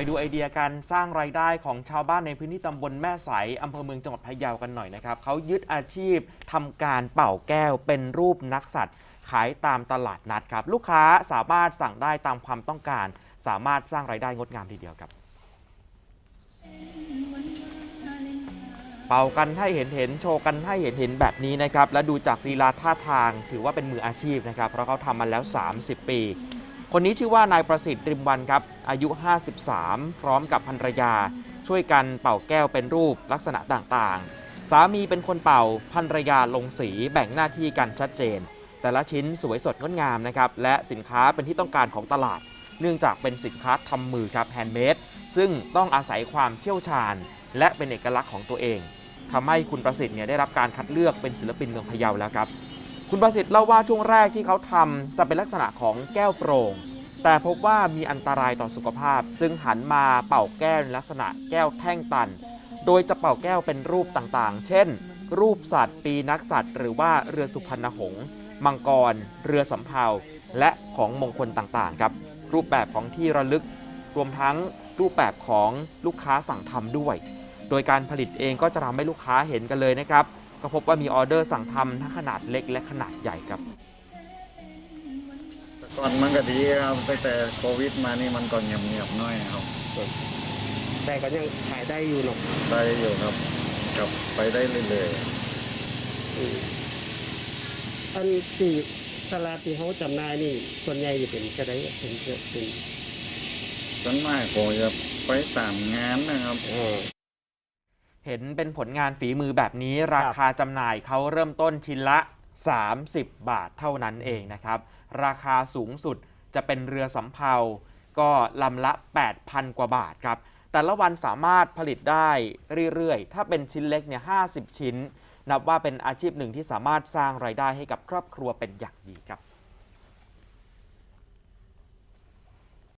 ไปดูไอเดียการสร้างรายได้ของชาวบ้านในพื้นที่ตำบลแม่ใสอำเภอเมืองจังหวัดพะเยากันหน่อยนะครับเขายึดอาชีพทำการเป่าแก้วเป็นรูปนักสัตว์ ขายตามตลาดนัดครับ ลูกค้าสามารถสั่งได้ตามความต้องการ สามารถสร้างรายได้งดงามทีเดียวครับเป่ากันให้เห็นเห็นโชว์กันให้เห็นเห็นแบบนี้นะครับ และดูจากลีลาท่าทางถือว่าเป็นมืออาชีพนะครับ เพราะเขาทำมาแล้ว 30 ปี คนนี้ชื่อว่านายประสิทธิ์ริมวันครับ อายุ 53 พร้อมกับภรรยา ช่วยกันเป่าแก้วเป็นรูปลักษณะต่างๆ สามีเป็นคนเป่าภรรยาลงสีแบ่งหน้าที่กันชัดเจน แต่ละชิ้นสวยสดงดงามนะครับและสินค้าเป็นที่ต้องการของตลาด เนื่องจากเป็นสินค้าทำมือครับแฮนด์เมดซึ่งต้องอาศัยความเชี่ยวชาญ และเป็นเอกลักษณ์ของตัวเองทำให้คุณประสิทธิ์เนี่ยได้รับการคัดเลือกเป็นศิลปินเมืองพะเยาแล้วครับ คุณประสิทธิ์เล่าว่าช่วงแรกที่เขาทำจะเป็นลักษณะของแก้วโปร่ง แต่พบว่ามีอันตรายต่อสุขภาพ จึงหันมาเป่าแก้วในลักษณะแก้วแท่งตัน โดยจะเป่าแก้วเป็นรูปต่างๆ เช่น รูปสัตว์ ปีนักสัตว์ หรือว่าเรือสุพรรณหงษ์มังกร เรือสำเภาและของมงคลต่างๆครับรูปแบบของที่ระลึก รวมทั้งรูปแบบของลูกค้าสั่งทำด้วย โดยการผลิตเองก็จะทำให้ลูกค้าเห็นกันเลยนะครับ ก็พบว่ามีออเดอร์สั่งทำทั้งขนาดเล็กและขนาดใหญ่ครับแต่ก่อนมันก็ดีครับตั้งแต่โควิดมานี่มันก็เงียบๆหน้อยครับแต่ก็ยังขายได้อยู่เนาะได้อยู่ครับกลับไปได้เรื่อยอืมอันที่ตลาดที่เขาจำหน่ายนี่ส่วนใหญ่จะเป็นกระไดเป็นเกิดเป็นๆส่วนมากผมจะไปตามงานนะครับ เออเห็นเป็นผลงานฝีมือแบบนี้ ราคาจำหน่ายเขาเริ่มต้นชิ้นละ 30 บาทเท่านั้นเองนะครับ ราคาสูงสุดจะเป็นเรือสำเภาก็ลำละ 8,000 กว่าบาทครับ แต่ละวันสามารถผลิตได้เรื่อยๆ ถ้าเป็นชิ้นเล็กเนี่ย50 ชิ้น นับว่าเป็นอาชีพหนึ่งที่สามารถสร้างรายได้ให้กับครอบครัวเป็นอย่างดีครับ